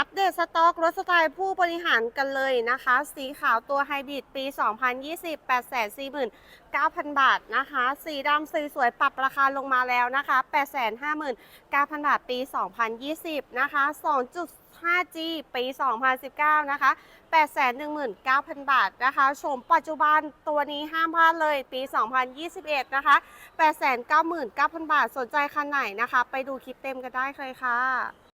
อัปเดตสต็อกรถสไตล์ผู้บริหารกันเลยนะคะ สีขาวตัวไฮบริดปี 2020 849,000 บาทนะคะ สีดำสีสวยปรับราคาลงมาแล้วนะคะ 859,000 บาทปี 2020 นะคะ 2.5G ปี 2019 นะคะ 819,000 บาทนะคะ ชมปัจจุบันตัวนี้ห้ามพลาดเลยปี 2021 นะคะ 899,000 บาท สนใจคันไหนนะคะ ไปดูคลิปเต็มกันได้เลยค่ะ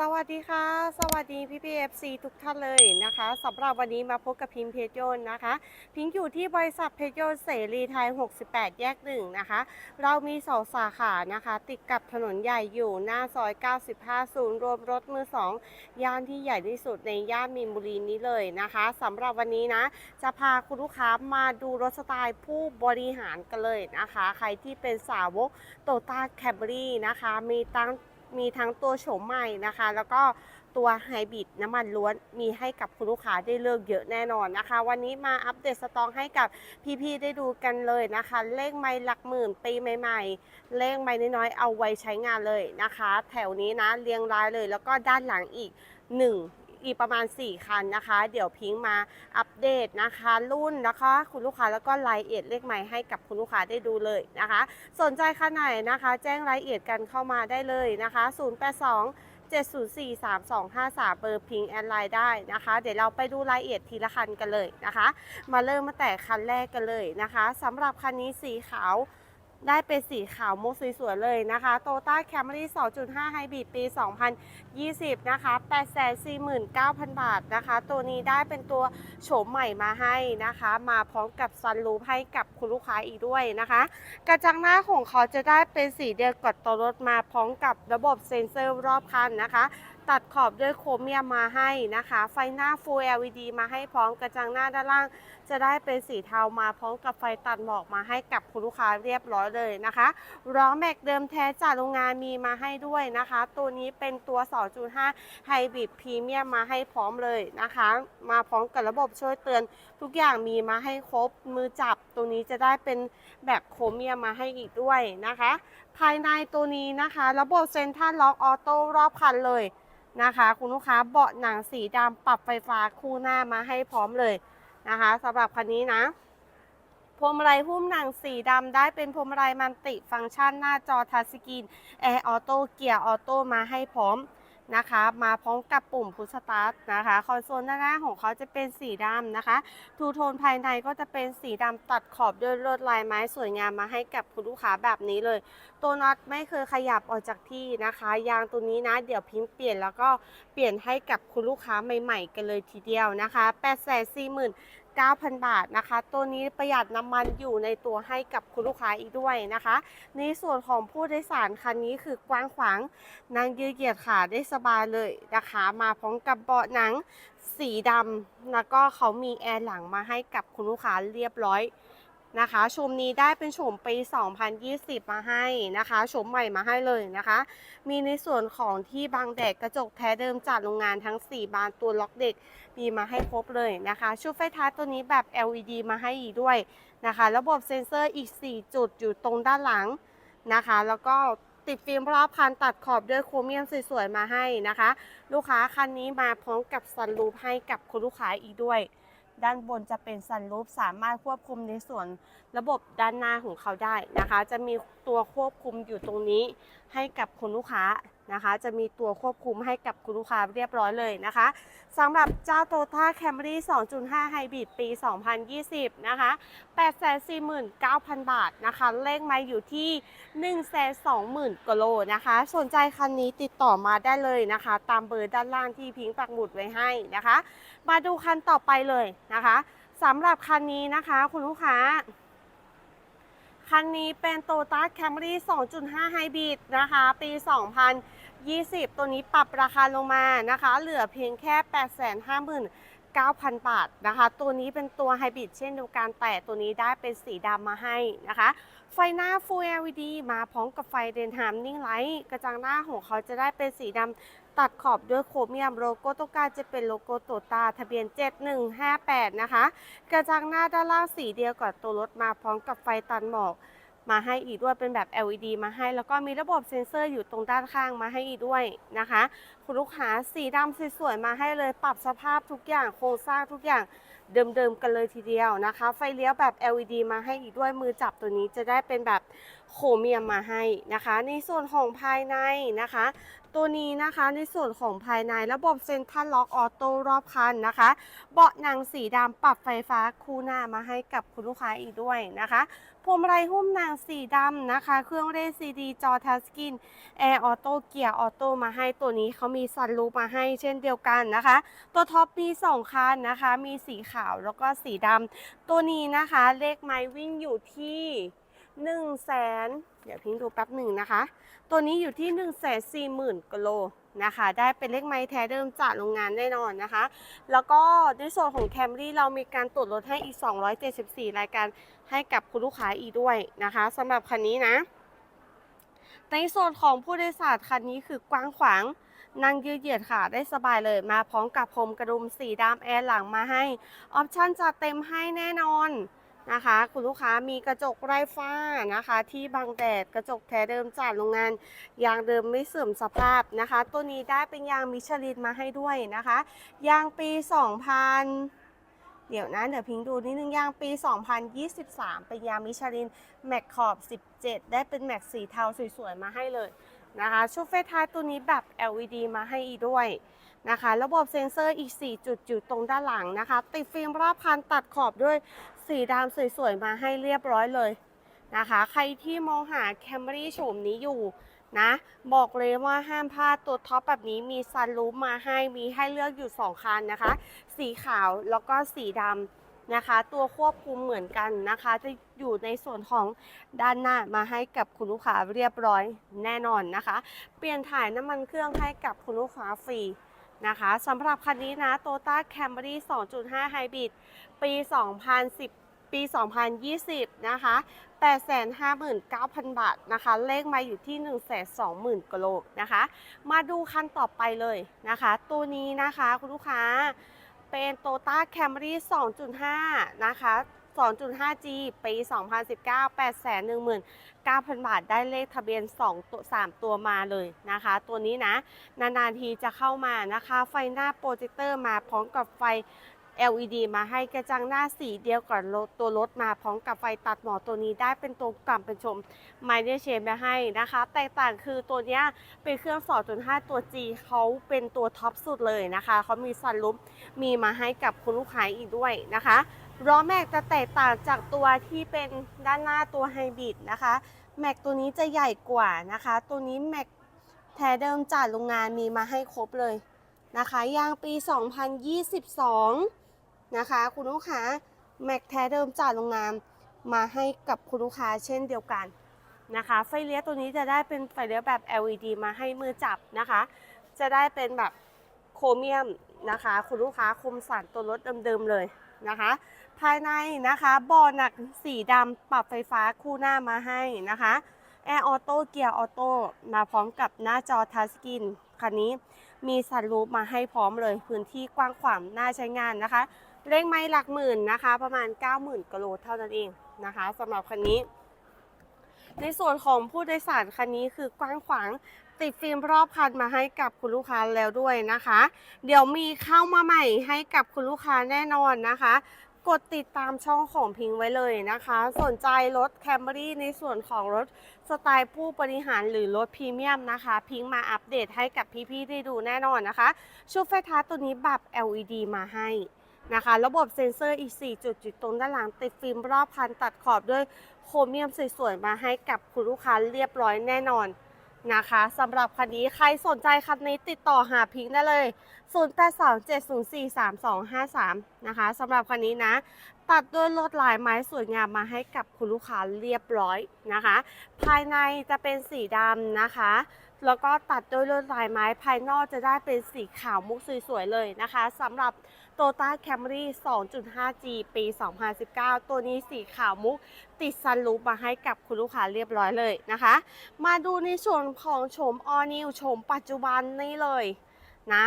สวัสดีค่ะ สวัสดีพี่พีเอฟซีทุกท่านเลยนะคะสำหรับวันนี้มาพบกับพิมพ์เพจโยนนะคะ พิงอยู่ที่บริษัทเพจโยนเสรีไทย 68 แยกหนึ่งนะคะ เรามีสองสาขานะคะ ติดกับถนนใหญ่อยู่หน้าซอย 95 ศูนย์รวมรถมือสองย่านที่ใหญ่ที่สุดในย่านมีนบุรีนี้เลยนะคะสำหรับวันนี้นะ จะพาคุณลูกค้ามาดูรถสไตล์ผู้บริหารกันเลยนะคะ ใครที่เป็นสาวกโตต้าแคบรี่นะคะมีตั้ง มีทั้งตัวโฉมใหม่นะคะ แล้วก็ตัวไฮบริดน้ำมันล้วนมีให้กับคุณลูกค้าได้เลือกเยอะแน่นอนนะคะ วันนี้มาอัปเดตสต็อกให้กับพี่ๆได้ดูกันเลยนะคะ เลขไม่หลักหมื่นปีใหม่ๆ เลขไม่น้อยๆเอาไว้ใช้งานเลยนะคะ แถวนี้นะเรียงรายเลย แล้วก็ด้านหลังอีก 1 อีกประมาณ 4 คันนะคะ เดี๋ยวพิงค์มาอัปเดตนะคะ รุ่นนะคะ คุณลูกค้าแล้วก็รายละเอียดเลขใหม่ให้กับคุณลูกค้าได้ดูเลยนะคะ สนใจคันไหนนะคะ แจ้งรายละเอียดกันเข้ามาได้เลยนะคะ 082 704 3253 เบอร์พิงค์แอดไลน์ได้นะคะ เดี๋ยวเราไปดูรายละเอียดทีละคันกันเลยนะคะ มาเริ่มมาแต่คันแรกกันเลยนะคะสำหรับคันนี้สีขาว ได้เป็นสีขาวมุกสวยๆเลยนะคะ โตต้าแคมรี่2.5ไฮบริดปี 2020 นะคะ 849,000 บาทนะคะ ตัวนี้ได้เป็นตัวโฉมใหม่มาให้นะคะ มาพร้อมกับซันรูฟให้กับคุณลูกค้าอีกด้วยนะคะ กระจังหน้าของเขาจะได้เป็นสีเดียวกับตัวรถมาพร้อมกับระบบเซ็นเซอร์รอบคันนะคะ ตัดขอบด้วยโครเมียมมาให้นะคะ ไฟหน้า Full LED มาให้พร้อมกระจังหน้าด้านล่าง จะได้เป็นสีเทามาพร้อมกับไฟตัดหมอกมาให้กับคุณลูกค้าเรียบร้อยเลยนะคะล้อแม็กเดิมแท้จากโรงงานมีมาให้ด้วยนะคะ ตัวนี้เป็นตัว 2.5 ไฮบริดพรีเมียมมาให้พร้อมเลยนะคะ มาพร้อมกับระบบช่วยเตือน ทุกอย่างมีมาให้ครบมือจับตัวนี้จะได้เป็นแบบโครเมียมมาให้อีกด้วยนะคะ ภายในตัวนี้นะคะ ระบบเซ็นทรัลล็อกออโต้รอบคันเลย นะคะ คุณลูกค้าเบาะหนังสีดำปรับไฟฟ้าคู่หน้ามาให้พร้อมเลยนะคะสำหรับคันนี้นะพวงมาลัยหุ้มหนังสีดำได้เป็นพวงมาลัยมันติฟังก์ชันหน้าจอทัชสกรีนแอร์ออโต้เกียร์ออโต้มาให้พร้อม นะคะ มาพร้อมกับปุ่มพุชสตาร์ทนะคะ คอนโซลด้านหน้าของเขาจะเป็นสีดำนะคะ ทูโทนภายในก็จะเป็นสีดำตัดขอบด้วยลวดลายไม้สวยงามมาให้กับคุณลูกค้าแบบนี้เลย ตัวน็อตไม่เคยขยับออกจากที่นะคะ ยางตัวนี้นะ เดี๋ยวพิมพ์เปลี่ยนแล้วก็เปลี่ยนให้กับคุณลูกค้าใหม่ ๆ กันเลยทีเดียวนะคะ 8 4 9 0 0 0 9,000 บาทนะคะ ตัวนี้ประหยัดน้ำมันอยู่ในตัวให้กับคุณลูกค้าอีกด้วยนะคะ ในส่วนของผู้โดยสารคันนี้คือกว้างขวางนั่งยืดเหยียดขาได้สบายเลยนะคะ มาพร้อมกับเบาะหนังสีดำแล้วก็เขามีแอร์หลังมาให้กับคุณลูกค้าเรียบร้อย นะคะชมนี้ได้เป็นชมปี 2020 มาให้นะคะชมใหม่มาให้เลยนะคะ มีในส่วนของที่บังแดดกระจกแท้เดิมจากโรงงานทั้ง 4 บานตัวล็อกเด็กมีมาให้ครบเลยนะคะ ชุดไฟท้ายตัวนี้แบบ LED มาให้อีกด้วยนะคะ ระบบเซ็นเซอร์อีก 4 จุดอยู่ตรงด้านหลังนะคะ แล้วก็ติดฟิล์มรอบคันตัดขอบด้วยโครเมียมสวยๆมาให้นะคะ ลูกค้าคันนี้มาพร้อมกับซันรูฟให้กับคุณลูกค้าอีกด้วย ด้านบนจะเป็นซันรูฟสามารถควบคุมในส่วนระบบด้านหน้าของเขาได้นะคะ จะมีตัวควบคุมอยู่ตรงนี้ให้กับคุณลูกค้านะคะ จะมีตัวควบคุมให้กับคุณลูกค้าเรียบร้อยเลยนะคะ สำหรับเจ้าโตต้าแคมรี่2.5 ไฮบริดปี 2020 นะคะ 849,000 บาทนะคะ เลขไมาอยู่ที่ 120,000กิโลนะคะ สนใจคันนี้ติดต่อมาได้เลยนะคะ ตามเบอร์ด้านล่างที่พิงปักหมุดไว้ให้นะคะ มาดูคันต่อไปเลยนะคะสำหรับคันนี้นะคะคุณลูกค้าคันนี้เป็น t o ต้าแคมรี่2.5 ไฮบริดนะคะ ปี 2020 ตัวนี้ปรับราคาลงมานะคะ เหลือเพียงแค่ 859,000 บาทนะคะ ตัวนี้เป็นตัวไฮบริดเช่นเดียวกันแต่ตัวนี้ได้เป็นสีดำมาให้นะคะ ไฟหน้า Full LED มาพร้อมกับไฟเดนฮามนิ่งไลท์กระจังหน้าของเขาจะได้เป็นสีดำตัดขอบด้วยโครเมียมโลโก้ต้องการจะเป็นโลโก้โตตาทะเบียน 7158 นะคะ กระจังหน้าด้านล่างสีเดียวกับตัวรถมาพร้อมกับไฟตันหมอก มาให้อีกด้วยเป็นแบบ LED มาให้ แล้วก็มีระบบเซ็นเซอร์อยู่ตรงด้านข้างมาให้อีกด้วยนะคะ คุณลูกค้าสีดำสวยๆมาให้เลยปรับสภาพทุกอย่างโครงสร้างทุกอย่างเดิมๆกันเลยทีเดียวนะคะ ไฟเลี้ยวแบบ LED มาให้อีกด้วยมือจับตัวนี้จะได้เป็นแบบโครเมียมมาให้นะคะ ในส่วนของภายในนะคะ ตัวนี้นะคะในส่วนของภายในระบบเซ็นทรัลล็อกออโต้รอบคันนะคะ เบาะหนังสีดำปรับไฟฟ้าคู่หน้ามาให้กับคุณลูกค้าอีกด้วยนะคะ พวงมาลัยหุ้มหนังสีดำนะคะ เครื่องเล่นซีดีจอทัชสกินแอร์ออโต้เกียร์ออโต้มาให้ตัวนี้เขามีซันรูปมาให้เช่นเดียวกันนะคะ ตัวท็อปมี2คันนะคะ มีสีขาวแล้วก็สีดำตัวนี้นะคะเลขไม้วิ่งอยู่ที่ 1นึ่งแสนเดี๋ยวพิงดูแป๊บหนึ่งนะคะ ตัวนี้อยู่ที่1นึ่งแสนสี่หมื่นกิโลนะคะ ได้เป็นเลขไม้แท้เดิมจากโรงงานแน่นอนนะคะ แล้วก็ในส่วนของแคมรี่เรามีการตรวจรถให้อีก 274 รายการให้กับคุณลูกค้าอีกด้วยนะคะสำหรับคันนี้นะ ในส่วนของผู้โดยสารคันนี้คือกว้างขวางนั่งยืดเหยียดขาได้สบายเลยมาพร้อมกับพรมกระดุมสีดำแอร์หลังมาให้ ออปชั่นจัดเต็มให้แน่นอน นะคะ คุณลูกค้ามีกระจกไร้ฝ้านะคะ ที่บังแดดกระจกแท้เดิมจากโรงงาน ยางเดิมไม่เสื่อมสภาพนะคะ ตัวนี้ได้เป็นยางมิชลินมาให้ด้วยนะคะ ยางปี 2000เดี๋ยวนะ เดี๋ยวพิงดูนิดนึงยางปี 2023 เป็นยางมิชลิน แม็กขอบ 17 ได้เป็นแม็กสีเทาสวยๆ มาให้เลยนะคะ ชุดไฟท้ายตัวนี้แบบ LED มาให้อีกด้วย นะคะ ระบบเซ็นเซอร์อีก 4 จุดอยู่ตรงด้านหลังนะคะ ติดฟิล์มรอบคันตัดขอบด้วยสีดำสวยๆ มาให้เรียบร้อยเลยนะคะ ใครที่มองหาแคมรี่โฉมนี้อยู่นะ บอกเลยว่าห้ามพลาดตัวท็อปแบบนี้มีซันรูฟมาให้มีให้เลือกอยู่ 2 คันนะคะ สีขาวแล้วก็สีดำนะคะ ตัวควบคุมเหมือนกันนะคะ จะอยู่ในส่วนของด้านหน้ามาให้กับคุณลูกค้าเรียบร้อยแน่นอนนะคะ เปลี่ยนถ่ายน้ำมันเครื่องให้กับคุณลูกค้าฟรี นะคะสำหรับคันนี้นะ Toyota Camry 2.5 Hybrid ปี 2010 ปี 2020 นะคะ 859,000 บาทนะคะ เลขมาอยู่ที่ 120,000กิโลนะคะ มาดูคันต่อไปเลยนะคะ ตัวนี้นะคะคุณลูกค้าเป็น Toyota Camry 2.5 นะคะ 2.5G ปี 2019 819,000 บาท ได้เลขทะเบียน 2 ตัว 3 ตัวมาเลยนะคะ ตัวนี้นะ นานๆทีจะเข้ามานะคะ ไฟหน้าโปรเจคเตอร์มาพร้อมกับไฟ LED มาให้กระจังหน้าสีเดียวกับรถตัวรถมาพร้อมกับไฟตัดหมอกตัวนี้ได้เป็นตัวกล่ำเป็นชมไมเนเชนมาให้นะคะ แตกต่างคือตัวนี้เป็นเครื่อง2.5ตัว G เขาเป็นตัวท็อปสุดเลยนะคะ เขามีซันลุมมีมาให้กับคุณลูกค้าอีกด้วยนะคะ ล้อแม็กจะแตกต่างจากตัวที่เป็นด้านหน้าตัวไฮบริดนะคะ แม็กตัวนี้จะใหญ่กว่านะคะ ตัวนี้แม็กแท้เดิมจากโรงงานมีมาให้ครบเลยนะคะยางปี 2022 นะคะ คุณลูกค้าแม็กแท้เดิมจากโรงงานมาให้กับคุณลูกค้าเช่นเดียวกันนะคะ ไฟเลี้ยวตัวนี้จะได้เป็นไฟเลี้ยวแบบ LED มาให้มือจับนะคะ จะได้เป็นแบบโครเมียมนะคะ คุณลูกค้าคมสันตัวรถเดิมๆเลยนะคะ ภายในนะคะบอหนักสีดำปรับไฟฟ้าคู่หน้ามาให้นะคะแอร์ออโต้เกียร์ออโต้มาพร้อมกับหน้าจอทัชสกรีนคันนี้มีสันรูปมาให้พร้อมเลยพื้นที่กว้างขวางน่าใช้งานนะคะ เร่งไม่หลักหมื่นนะคะ ประมาณ 90,000กิโลเท่านั้นเองนะคะสำหรับคันนี้ ในส่วนของผู้โดยสารคันนี้คือกว้างขวางติดฟิล์มรอบคันมาให้กับคุณลูกค้าแล้วด้วยนะคะ เดี๋ยวมีเข้ามาใหม่ให้กับคุณลูกค้าแน่นอนนะคะ กดติดตามช่องของพิงไว้เลยนะคะ สนใจรถแคมรี่ในส่วนของรถสไตล์ผู้บริหารหรือรถพรีเมียมนะคะ พิงมาอัปเดตให้กับพี่ๆได้ดูแน่นอนนะคะ ชุดไฟท้ายตัวนี้แบบ LED มาให้นะคะ ระบบเซ็นเซอร์อีก 4 จุดจุดตรงด้านหลังติดฟิล์มรอบคันตัดขอบด้วยโครเมียมสวยๆมาให้กับคุณลูกค้าเรียบร้อยแน่นอน นะคะสำหรับคันนี้ใครสนใจคันนี้ติดต่อหาพิงค์ได้เลย 0827043253 นะคะสำหรับคันนี้นะ ตัดด้วยลวดลายไม้สวยงามมาให้กับคุณลูกค้าเรียบร้อยนะคะ ภายในจะเป็นสีดำนะคะ แล้วก็ตัดด้วยลวดลายไม้ภายนอกจะได้เป็นสีขาวมุกสวยๆเลยนะคะสำหรับ t o y o t a Camry 2.5G ปี 2019 ตัวนี้สีขาวมุก ติดซันรูปมาให้กับคุณลูกค้าเรียบร้อยเลยนะคะ มาดูในส่วนของโฉม All New โฉมปัจจุบันนี่เลยนะ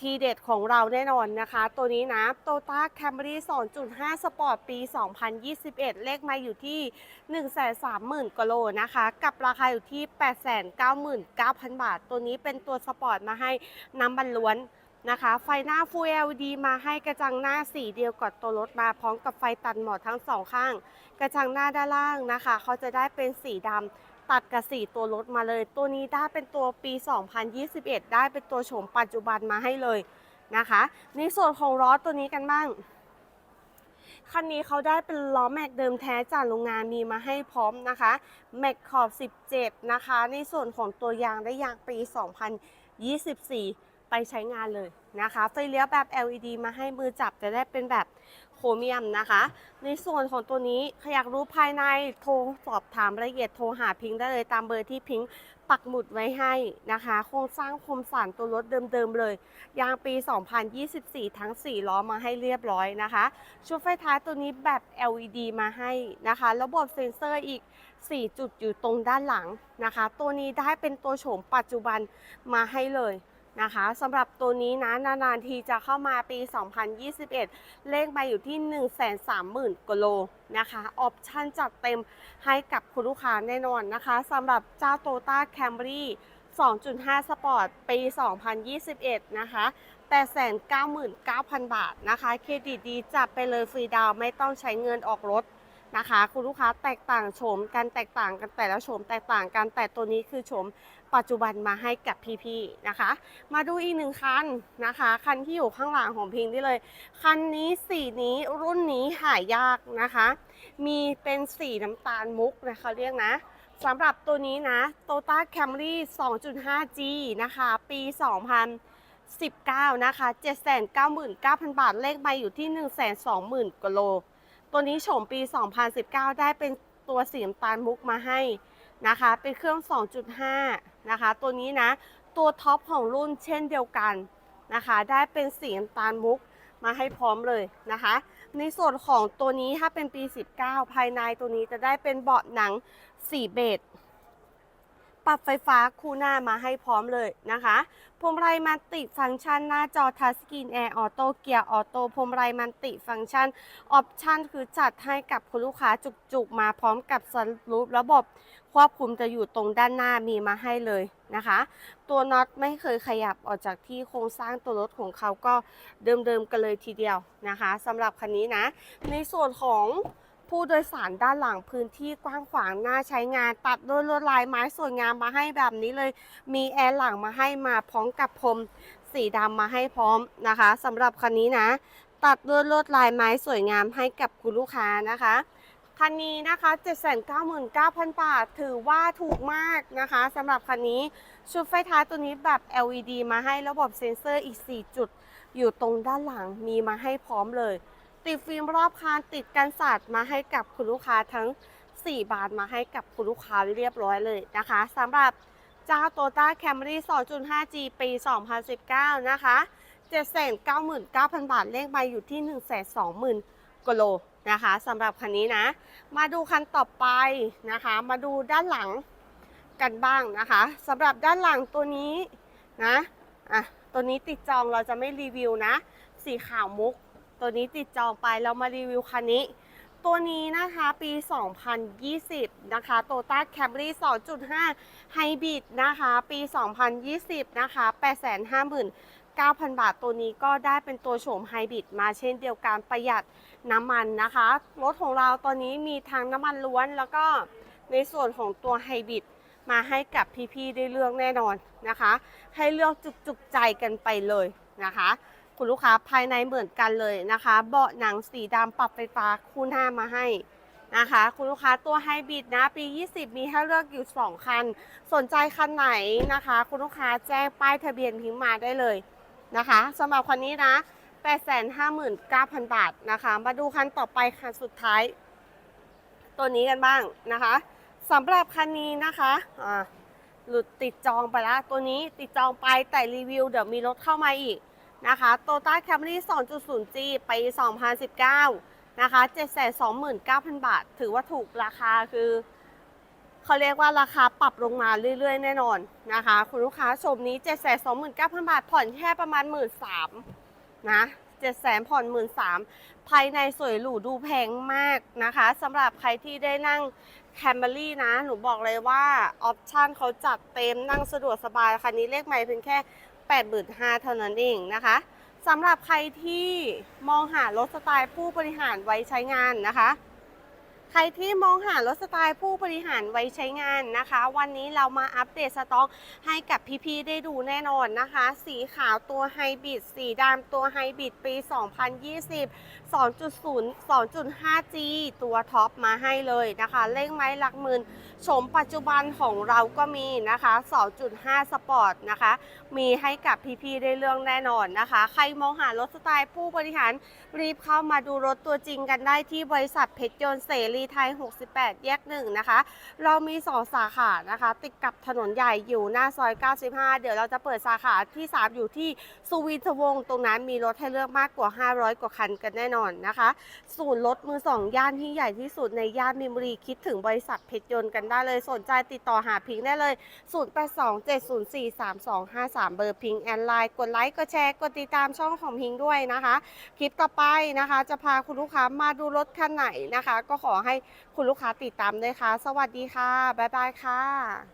ทีเด็ดของเราแน่นอนนะคะ ตัวนี้นะ Toyota Camry 2.5 Sport ปี 2021 เลขมาอยู่ที่ 130,000กว่าโลนะคะ กับราคาอยู่ที่ 899,000 บาท ตัวนี้เป็นตัวสปอร์ตมาให้น้ำมันล้วน นะคะ ไฟหน้า Full LED มาให้กระจังหน้าสีเดียวกับตัวรถมาพร้อมกับไฟตัดหมอดทั้งสองข้าง กระจังหน้าด้านล่างนะคะ เขาจะได้เป็นสีดำตัดกับสีตัวรถมาเลย ตัวนี้ได้เป็นตัวปี 2021 ได้เป็นตัวโฉมปัจจุบันมาให้เลยนะคะในส่วนของล้อตัวนี้กันบ้างคันนี้เขาได้เป็นล้อแม็กเดิมแท้จากโรงงานมีมาให้พร้อมนะคะแม็กขอบ 17 นะคะ ในส่วนของตัวยางได้ยางปี 2024 ไปใช้งานเลยนะคะ ไฟเลี้ยวแบบ LED มาให้มือจับจะได้เป็นแบบโครเมียมนะคะ ในส่วนของตัวนี้ใครอยากรู้ภายในโทรสอบถามรายละเอียดโทรหาพิงค์ได้เลยตามเบอร์ที่พิงค์ปักหมุดไว้ให้นะคะ โครงสร้างคมสันตัวรถเดิมๆเลย ยางปี 2024 ทั้ง 4 ล้อมาให้เรียบร้อยนะคะ ชุดไฟท้ายตัวนี้แบบ LED มาให้นะคะ ระบบเซ็นเซอร์อีก 4 จุดอยู่ตรงด้านหลังนะคะ ตัวนี้ได้เป็นตัวโฉมปัจจุบันมาให้เลย นะคะสำหรับตัวนี้นะนานๆทีจะเข้ามาปี 2021 เลขมาอยู่ที่ 130,000กิโลนะคะออปชั่นจัดเต็มให้กับคุณลูกค้าแน่นอนนะคะสำหรับเจ้า Toyota Camry 2.5 Sport ปี 2021 นะคะ899,000 บาทนะคะ เครดิตดีจับไปเลยฟรีดาวไม่ต้องใช้เงินออกรถนะคะ คุณลูกค้าแตกต่างโฉมกันแตกต่างกันแต่ละโฉมแตกต่างกันแต่ตัวนี้คือโฉม ปัจจุบันมาให้กับพี่ๆนะคะ มาดูอีกหนึ่งคันนะคะ คันที่อยู่ข้างหลังของพิงค์ได้เลย คันนี้สีนี้รุ่นนี้หายากนะคะ มีเป็นสีน้ำตาลมุกนะคะเรียกนะสำหรับตัวนี้นะ Toyota Camry 2.5G นะคะ ปี 2019 นะคะ 799,000 บาท เลขใบอยู่ที่ 120,000กิโล ตัวนี้โฉมปี 2019 ได้เป็นตัวสีน้ำตาลมุกมาให้นะคะ เป็นเครื่อง 2.5 นะคะ ตัวนี้นะตัวท็อปของรุ่นเช่นเดียวกันนะคะ ได้เป็นสีน้ำตาลมุกมาให้พร้อมเลยนะคะ ในส่วนของตัวนี้ถ้าเป็นปี 19 ภายในตัวนี้จะได้เป็นเบาะหนังสีเบจปรับไฟฟ้าคู่หน้ามาให้พร้อมเลยนะคะพวงมาลัยมันติฟังก์ชันหน้าจอทัชสกรีนแอร์ออโต้เกียร์ออโต้พวงมาลัยมันติฟังก์ชันออปชันคือจัดให้กับคุณลูกค้าจุกๆ มาพร้อมกับสลูประบบ ควบคุมจะอยู่ตรงด้านหน้ามีมาให้เลยนะคะ ตัวน็อตไม่เคยขยับออกจากที่โครงสร้างตัวรถของเขาก็เดิมๆกันเลยทีเดียวนะคะสำหรับคันนี้นะ ในส่วนของผู้โดยสารด้านหลังพื้นที่กว้างขวางน่าใช้งานตัดด้วยลวดลายไม้สวยงามมาให้แบบนี้เลย มีแอร์หลังมาให้มาพร้อมกับพรมสีดำมาให้พร้อมนะคะสำหรับคันนี้นะ ตัดด้วยลวดลายไม้สวยงามให้กับคุณลูกค้านะคะ คันนี้นะคะ 799,000 บาท ถือว่าถูกมากนะคะสำหรับคันนี้ชุดไฟท้ายตัวนี้แบบ LED มาให้ระบบเซ็นเซอร์อีก 4 จุด อยู่ตรงด้านหลังมีมาให้พร้อมเลย ติดฟิล์มรอบคานติดกันสาดมาให้กับคุณลูกค้าทั้ง 4 บานมาให้กับคุณลูกค้าเรียบร้อยเลยนะคะสำหรับเจ้า Toyota Camry 2.5G ปี 2019 นะคะ 799,000 บาทเลขใบอยู่ที่ 120,000กโล นะคะสำหรับคันนี้นะ มาดูคันต่อไปนะคะ มาดูด้านหลังกันบ้างนะคะสำหรับด้านหลังตัวนี้นะอะตัวนี้ติดจองเราจะไม่รีวิวนะ สีขาวมุก ตัวนี้ติดจองไปเรามารีวิวคันนี้ ตัวนี้นะคะปี 2020 นะคะ Toyota Camry 2.5 Hybrid นะคะ ปี 2020 นะคะ 9,000 บาทตัวนี้ก็ได้เป็นตัวโฉมไฮบริดมาเช่นเดียวกันประหยัดน้ำมันนะคะ รถของเราตอนนี้มีทั้งน้ำมันล้วน แล้วก็ในส่วนของตัวไฮบริดมาให้กับพี่ๆได้เลือกแน่นอนนะคะ ให้เลือกจุกๆใจกันไปเลยนะคะ คุณลูกค้าภายในเหมือนกันเลยนะคะ เบาะหนังสีดำปรับไฟฟ้าคู่หน้ามาให้นะคะคุณลูกค้าตัวไฮบริดนะปี 20 มีให้เลือกอยู่ 2 คัน สนใจคันไหนนะคะ คุณลูกค้าแจ้งป้ายทะเบียนพิมพ์มาได้เลย นะคะสำหรับคันนี้นะ 859,000 บาทนะคะ มาดูคันต่อไปคันสุดท้าย ตัวนี้กันบ้างนะคะสำหรับคันนี้นะคะอ่าหลุดติดจองไปแล้ว ตัวนี้ติดจองไปแต่รีวิวเดี๋ยวมีรถเข้ามาอีกนะคะ Toyota Camry 2.0G ปี2019 นะคะ 729,000 บาท ถือว่าถูกราคาคือ เขาเรียกว่าราคาปรับลงมาเรื่อย ๆ แน่นอนนะคะ คุณลูกค้าชมนี้ 7 2 9 0 0 0 บาท ผ่อนแค่ประมาณ 1 3ื่นนะ7 0 0 0 0ผ่อน1 3ื่นภายในสวยหรูดูแพงมากนะคะสำหรับใครที่ได้นั่งแคมเบอรี่นะ หนูบอกเลยว่า ออปชั่นเขาจัดเต็มนั่งสะดวกสบาย คันนี้เลขไม่เพียงแค่ 85,000เท่านั้นเองนะคะสำหรับใครที่มองหารถสไตล์ผู้บริหารไว้ใช้งานนะคะ ใครที่มองหารถสไตล์ผู้บริหารไว้ใช้งานนะคะ วันนี้เรามาอัปเดตสต็อกให้กับพี่ๆได้ดูแน่นอนนะคะ สีขาวตัวไฮบริดสีดำตัวไฮบริดปี 2020 2.0 2.5G ตัวท็อปมาให้เลยนะคะเลขไม้หลักหมื่นชมปัจจุบันของเราก็มีนะคะ 2.5 สปอร์ตนะคะ มีให้กับพี่ๆได้เรื่องแน่นอนนะคะ ใครมองหารถสไตล์ผู้บริหารรีบเข้ามาดูรถตัวจริงกันได้ที่บริษัทเพชรยนต์เสรีไทย 68 แยกหนึ่งนะคะ เรามี 2 สาขานะคะ ติดกับถนนใหญ่อยู่หน้าซอย 95 เดี๋ยวเราจะเปิดสาขาที่ 3 อยู่ที่สุวินทวงศ์ตรงนั้นมีรถให้เลือกมากกว่า 500 กว่าคันกันแน่นอนนะคะ ศูนย์รถมือสองย่านที่ใหญ่ที่สุดในย่านมินบุรีคิดถึงบริษัทเพชรยนต์กันได้เลยสนใจติดต่อหาพิงค์ได้เลย 0827043253 เบอร์พิงค์แอนไลน์กดไลค์กดแชร์กดติดตามช่องของพิงค์ด้วยนะคะ คลิปต่อไปนะคะ จะพาคุณลูกค้ามาดูรถคันไหนนะคะ ก็ขอให้คุณลูกค้าติดตามด้วยค่ะ สวัสดีค่ะ บ๊ายบายค่ะ